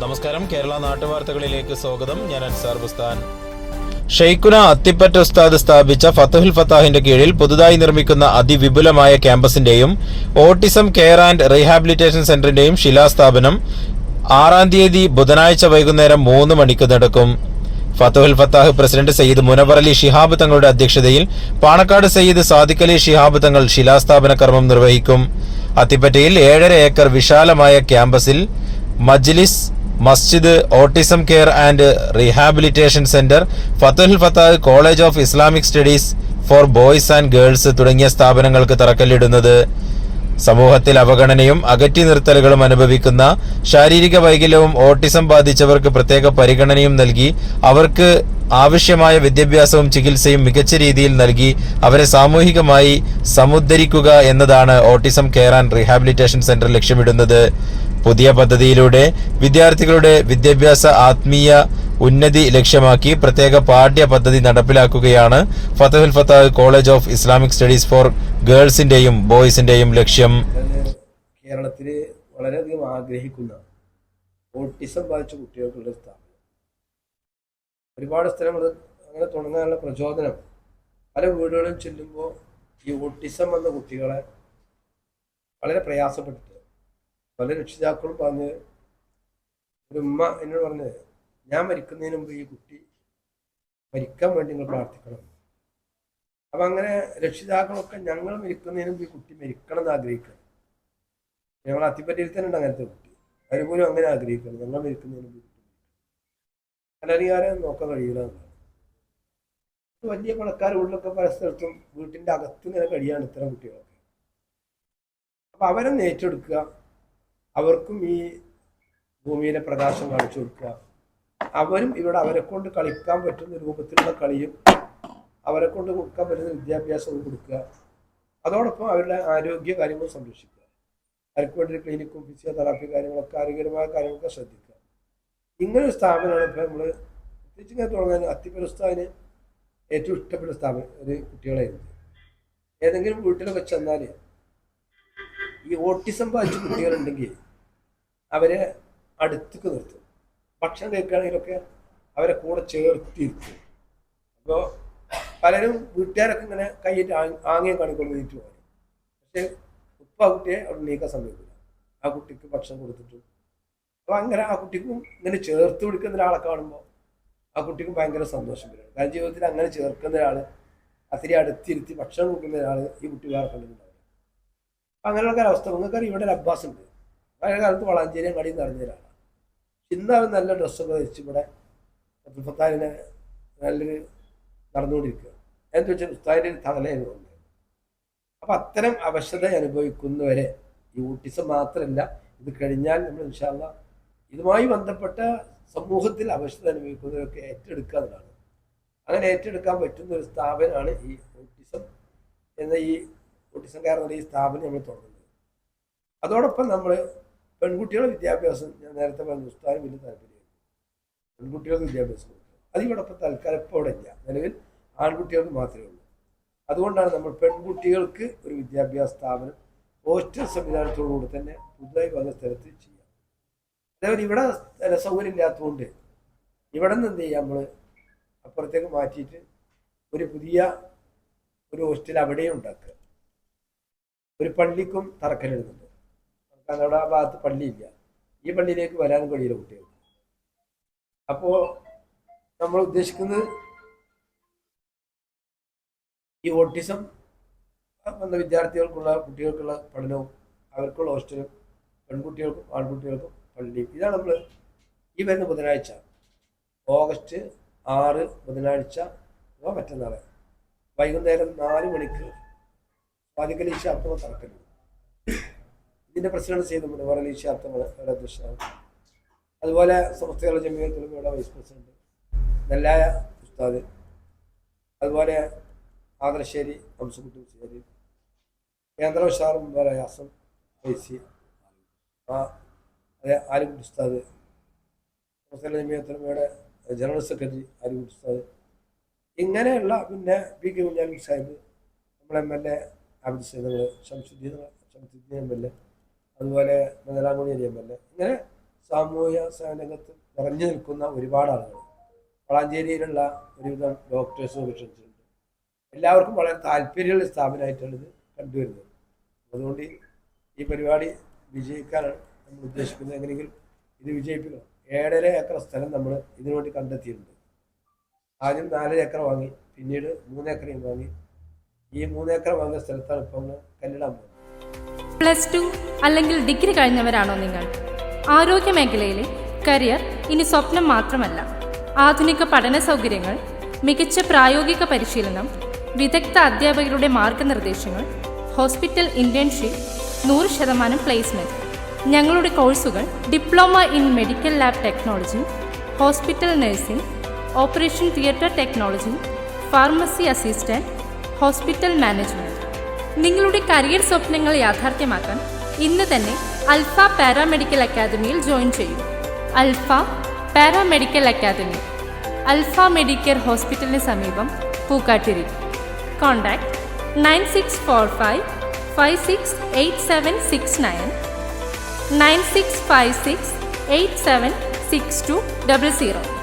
നമസ്കാരം. കേരള നാട്ടുവാർത്തകളിലേക്ക് സ്വാഗതം. ഞാൻ അൻസാർ ബുസ്താൻ. ഷെയ്ഖുന അത്തിപ്പറ്റ ഉസ്താദ് സ്ഥാപിച്ച ഫത്തഹുൽ ഫത്താഹിന്റെ കീഴിൽ പുതുതായി നിർമ്മിക്കുന്ന അതിവിപുലമായ ക്യാമ്പസിന്റെയും ഓട്ടിസം കെയർ ആൻഡ് റീഹാബിലിറ്റേഷൻ സെന്ററിന്റെയും ശിലാസ്ഥാപനം ആറാം തീയതി ബുധനാഴ്ച വൈകുന്നേരം മൂന്ന് മണിക്ക് നടക്കും. ഫത്തുഹുൽ ഫത്താഹ് പ്രസിഡന്റ് സയ്യിദ് മുനവർ അലി ഷിഹാബ് തങ്ങളുടെ അധ്യക്ഷതയിൽ പാണക്കാട് സയ്യിദ് സാദിഖ് അലി ഷിഹാബ് തങ്ങൾ ശിലാസ്ഥാപന കർമ്മം നിർവഹിക്കും. അത്തിപ്പറ്റയിൽ ഏഴര ഏക്കർ വിശാലമായ ക്യാമ്പസിൽ Majlis Masjid autism care and rehabilitation centre Fathhul Fathah college of Islamic studies for boys and girls തുടങ്ങിയ സ്ഥാപനങ്ങൾക്ക് തറക്കല്ലിടുന്നത്. സമൂഹത്തിൽ അവഗണനയും അകറ്റി നിർത്തലുകളും അനുഭവിക്കുന്ന ശാരീരിക വൈകല്യവും ഓട്ടിസം ബാധിച്ചവർക്ക് പ്രത്യേക പരിഗണനയും നൽകി അവർക്ക് ആവശ്യമായ വിദ്യാഭ്യാസവും ചികിത്സയും മികച്ച രീതിയിൽ നൽകി അവരെ സാമൂഹികമായി സമുദ്ധരിക്കുക എന്നതാണ് autism care and rehabilitation centre ലക്ഷ്യമിടുന്നത്. പുതിയ പദ്ധതിയിലൂടെ വിദ്യാർത്ഥികളുടെ വിദ്യാഭ്യാസ ആത്മീയ ഉന്നതി ലക്ഷ്യമാക്കി പ്രത്യേക പാഠ്യ പദ്ധതി നടപ്പിലാക്കുകയാണ് Fathhul Fathah college of Islamic studies for ഗേൾസിന്റെയും ബോയ്സിന്റെയും ലക്ഷ്യം. കേരളത്തിൽ വളരെയധികം ആഗ്രഹിക്കുന്ന ഓട്ടിസം ബാധിച്ച കുട്ടികൾക്കുള്ള സ്ഥാപനം. ഒരുപാട് സ്ഥലം അത് അങ്ങനെ തുടങ്ങാനുള്ള പ്രചോദനം. പല വീടുകളിലും ചെല്ലുമ്പോൾ ഈ ഓട്ടിസം വന്ന കുട്ടികളെ വളരെ പ്രയാസപ്പെട്ടിട്ട് പല രക്ഷിതാക്കളും പറഞ്ഞ് ഒരു ഉമ്മ എന്നോട് പറഞ്ഞത് ഞാൻ മരിക്കുന്നതിന് മുമ്പ് ഈ കുട്ടി മരിക്കാൻ വേണ്ടി നിങ്ങൾ പ്രാർത്ഥിക്കണം. അപ്പം അങ്ങനെ രക്ഷിതാക്കളൊക്കെ ഞങ്ങൾ മരിക്കുന്നതിന് മുമ്പ് ഈ കുട്ടി മരിക്കണം എന്ന് ആഗ്രഹിക്കണം ഞങ്ങൾ അത്തിപ്പറ്റിയിൽ തന്നെ ഉണ്ട് അങ്ങനത്തെ കുട്ടി. പോലും അങ്ങനെ ആഗ്രഹിക്കണം ഞങ്ങൾ മരിക്കുന്നതിന് മുമ്പ് അനധികാരം നോക്കാൻ കഴിയില്ല. വലിയ പണക്കാർ ഉള്ളിലൊക്കെ പല സ്ഥലത്തും വീട്ടിന്റെ അകത്ത് ഇങ്ങനെ കഴിയാണ് ഇത്തരം കുട്ടികളൊക്കെ. അപ്പം അവരെ നേറ്റെടുക്കുക അവർക്കും ഈ ഭൂമിയിലെ പ്രകാശം കാണിച്ചു കൊടുക്കുക. അവരും ഇവിടെ അവരെ കൊണ്ട് കളിക്കാൻ പറ്റുന്ന രൂപത്തിലുള്ള കളിയും അവരെ കൊണ്ട് കൊടുക്കാൻ പറ്റുന്ന വിദ്യാഭ്യാസവും കൊടുക്കുക. അതോടൊപ്പം അവരുടെ ആരോഗ്യ കാര്യങ്ങൾ സംരക്ഷിക്കുക. അവർക്ക് വേണ്ടി ക്ലിനിക്കും ഫിസിയോതെറാപ്പി കാര്യങ്ങളൊക്കെ ആരോഗ്യപരമായ കാര്യങ്ങളൊക്കെ ശ്രദ്ധിക്കുക. ഇങ്ങനെ ഒരു സ്ഥാപനമാണ് ഇപ്പോൾ നമ്മൾ ഇങ്ങനെ തുടങ്ങാൻ അത്തിപ്പുരസ്ഥാന് ഏറ്റവും ഇഷ്ടപ്പെട്ട സ്ഥാപനം ഒരു കുട്ടികളായിരുന്നു. ഏതെങ്കിലും വീട്ടിലൊക്കെ ചെന്നാൽ ഈ ഓട്ടിസം ബാധിച്ച കുട്ടികളുണ്ടെങ്കിൽ അവരെ അടുത്തേക്ക് നിർത്തും. ഭക്ഷണം കഴിക്കുകയാണെങ്കിലൊക്കെ അവരെ കൂടെ ചേർത്തിരുത്തും അപ്പോൾ പലരും വീട്ടുകാരൊക്കെ ഇങ്ങനെ കൈയിട്ട് ആംഗ്യം കാണിക്കൊണ്ട് നീറ്റ് പോകും പക്ഷെ ഉപ്പ കുട്ടിയെ അവിടെ നീക്കാൻ സമയത്തില്ല ആ കുട്ടിക്ക് ഭക്ഷണം കൊടുത്തിട്ടും അപ്പോൾ അങ്ങനെ ആ കുട്ടിക്കും ഇങ്ങനെ ചേർത്ത് പിടിക്കുന്ന ഒരാളെ കാണുമ്പോൾ ആ കുട്ടിക്കും ഭയങ്കര സന്തോഷം വരും. കാരണം ജീവിതത്തിൽ അങ്ങനെ ചേർക്കുന്ന ഒരാൾ അത്തിരി അടുത്തിരുത്തി ഭക്ഷണം കൊടുക്കുന്ന ഒരാൾ ഈ കുട്ടി വേറെ കണ്ടിട്ടുണ്ടാവില്ല. അങ്ങനെയുള്ള ഒരവസ്ഥ നിങ്ങൾക്കറിയാം ഇവിടെ ഒരു അബ്ബാസ് ഉണ്ട് പഴയ കാലത്ത് വളാഞ്ചേരി അങ്ങാടി നിറഞ്ഞ ഒരാളാണ്. ഇന്ന് അവൻ നല്ല ഡ്രസ്സൊക്കെ ധരിച്ച് ഇവിടെ ഉസ്താദിനെ നല്ലൊരു നടന്നുകൊണ്ടിരിക്കുക. എന്താ വെച്ചാൽ ഉസ്താദിന്റെ ഒരു തോന്നുന്നത് അപ്പം അത്തരം അവശത അനുഭവിക്കുന്നവരെ ഈ ഊട്ടിസം മാത്രമല്ല ഇത് കഴിഞ്ഞാൽ നമ്മൾ ഇൻഷാല്ല ഇതുമായി ബന്ധപ്പെട്ട സമൂഹത്തിൽ അവശത അനുഭവിക്കുന്നവരൊക്കെ ഏറ്റെടുക്കുക എന്നതാണ് അങ്ങനെ ഏറ്റെടുക്കാൻ പറ്റുന്ന ഒരു സ്ഥാപനമാണ് ഈ ഓട്ടിസം എന്ന ഈ ഓട്ടിസം കാരണം ഈ സ്ഥാപനം നമ്മൾ തുടങ്ങുന്നത്. അതോടൊപ്പം നമ്മൾ പെൺകുട്ടികളുടെ വിദ്യാഭ്യാസം ഞാൻ നേരത്തെ പറഞ്ഞ ഉസ്താദിന് വലിയ താല്പര്യമായിരുന്നു പെൺകുട്ടികൾക്ക് വിദ്യാഭ്യാസം കൊടുക്കുക അതിനോടൊപ്പം തൽക്കാലം ഇപ്പോൾ അവിടെ ഇല്ല. നിലവിൽ ആൺകുട്ടികൾക്ക് മാത്രമേ ഉള്ളൂ. അതുകൊണ്ടാണ് നമ്മൾ പെൺകുട്ടികൾക്ക് ഒരു വിദ്യാഭ്യാസ സ്ഥാപനം ഹോസ്റ്റൽ സംവിധാനത്തോടുകൂടി തന്നെ പുതുതായി വന്ന സ്ഥലത്ത് ചെയ്യാം അതേപോലെ ഇവിടെ സ്ഥല സൗകര്യം ഇല്ലാത്തതുകൊണ്ട് ഇവിടെ നിന്ന് എന്ത് ചെയ്യാം നമ്മൾ അപ്പുറത്തേക്ക് മാറ്റിയിട്ട് ഒരു പുതിയ ഒരു ഹോസ്റ്റൽ അവിടെയും ഉണ്ടാക്കുക. ഒരു പള്ളിക്കും തറക്കല്ലിടുന്നുണ്ട് കാരണം അവിടെ ആ ഭാഗത്ത് പള്ളിയില്ല. ഈ പള്ളിയിലേക്ക് വരാനും കഴിയില്ല കുട്ടികൾ അപ്പോൾ നമ്മൾ ഉദ്ദേശിക്കുന്നത് ഈ ഓട്ടിസം വന്ന വിദ്യാർത്ഥികൾക്കുള്ള കുട്ടികൾക്കുള്ള പഠനവും അവർക്കുള്ള ഹോസ്റ്റലും പെൺകുട്ടികൾക്കും ആൺകുട്ടികൾക്കും പള്ളിയും ഇതാണ് നമ്മൾ ഈ വരുന്ന ബുധനാഴ്ച. ഓഗസ്റ്റ് ആറ് ബുധനാഴ്ച അഥവാ മറ്റന്നാളെ. വൈകുന്നേരം നാല് മണിക്ക് സ്വാതികലി അർത്ഥം തറക്കരുത് ഇതിന്റെ പ്രസിഡന്റ് മുനവർ അർത്ഥം ശാബ്ദമാണ് അധ്യക്ഷനാണ്. അതുപോലെ സംസ്ഥകളുടെ ജമീൽ ഇവിടെ വൈസ് പ്രസിഡന്റ് നെല്ലായ ഉസ്താദ് അതുപോലെ ആദർശ്ശേരി ഹംസക്കുട്ടി ഉച്ചേരി കേന്ദ്ര ഉഷാറും ഐ സി ആ ആലിക്കുട്ടി ഉസ്താദ്. മുസ്ലിം ജമീയത്തിലുമയുടെ ജനറൽ സെക്രട്ടറി ആലിക്കുട്ടി ഉസ്താദ്. ഇങ്ങനെയുള്ള പിന്നെ പി കെ കുഞ്ഞാലി സാഹിബ് നമ്മളെ M L A Abid സൈദങ്ങൾ Shamsuddin Shamsuddin M L A അതുപോലെ മുതലാങ്കുടി എം എൽ എ ഇങ്ങനെ സാമൂഹ്യ സേവനരംഗത്ത് നിറഞ്ഞു നിൽക്കുന്ന ഒരുപാട് ആളുകൾ. വളാഞ്ചേരിയിലുള്ള ഒരുവിധം ഡോക്ടേഴ്സും പേഷ്യൻസും എല്ലാവർക്കും വളരെ താല്പര്യമുള്ള സ്ഥാപനമായിട്ടാണ് ഇത് കണ്ടുവരുന്നത്. അതുകൊണ്ട് ഈ പരിപാടി വിജയിക്കാനാണ് നമ്മൾ ഉദ്ദേശിക്കുന്നത് എങ്ങനെയെങ്കിലും ഇത് വിജയിപ്പിക്കണം. ഏഴര ഏക്കർ സ്ഥലം നമ്മൾ ഇതിനുവേണ്ടി കണ്ടെത്തിയിട്ടുണ്ട്. ആദ്യം നാലര ഏക്കർ വാങ്ങി പിന്നീട് മൂന്ന് ഏക്കറയും വാങ്ങി. ഈ മൂന്ന് ഏക്കർ വാങ്ങിയ സ്ഥലത്താണ് ഇപ്പോൾ കല്ലിടാൻ പോകുന്നത്. പ്ലസ് ടു അല്ലെങ്കിൽ ഡിഗ്രി കഴിഞ്ഞവരാണോ നിങ്ങൾ? ആരോഗ്യ മേഖലയിലെ കരിയർ ഇനി സ്വപ്നം മാത്രമല്ല. ആധുനിക പഠന സൗകര്യങ്ങൾ മികച്ച പ്രായോഗിക പരിശീലനം വിദഗ്ധ അധ്യാപകരുടെ മാർഗനിർദ്ദേശങ്ങൾ ഹോസ്പിറ്റൽ ഇന്റേൺഷിപ്പ് നൂറ് ശതമാനം പ്ലേസ്മെന്റ്. ഞങ്ങളുടെ കോഴ്സുകൾ diploma in medical lab technology hospital nursing operation theatre technology pharmacy assistant hospital management നിങ്ങളുടെ കരിയർ സ്വപ്നങ്ങൾ യാഥാർത്ഥ്യമാക്കാൻ ഇന്ന് തന്നെ അൽഫ പാരാമെഡിക്കൽ അക്കാദമിയിൽ ജോയിൻ ചെയ്യൂ. Alpha paramedical academy Alpha medical ഹോസ്പിറ്റലിന് സമീപം Pookkattiri. Contact nine six four five five six eight seven six nine. Nine six five six eight seven six two double zero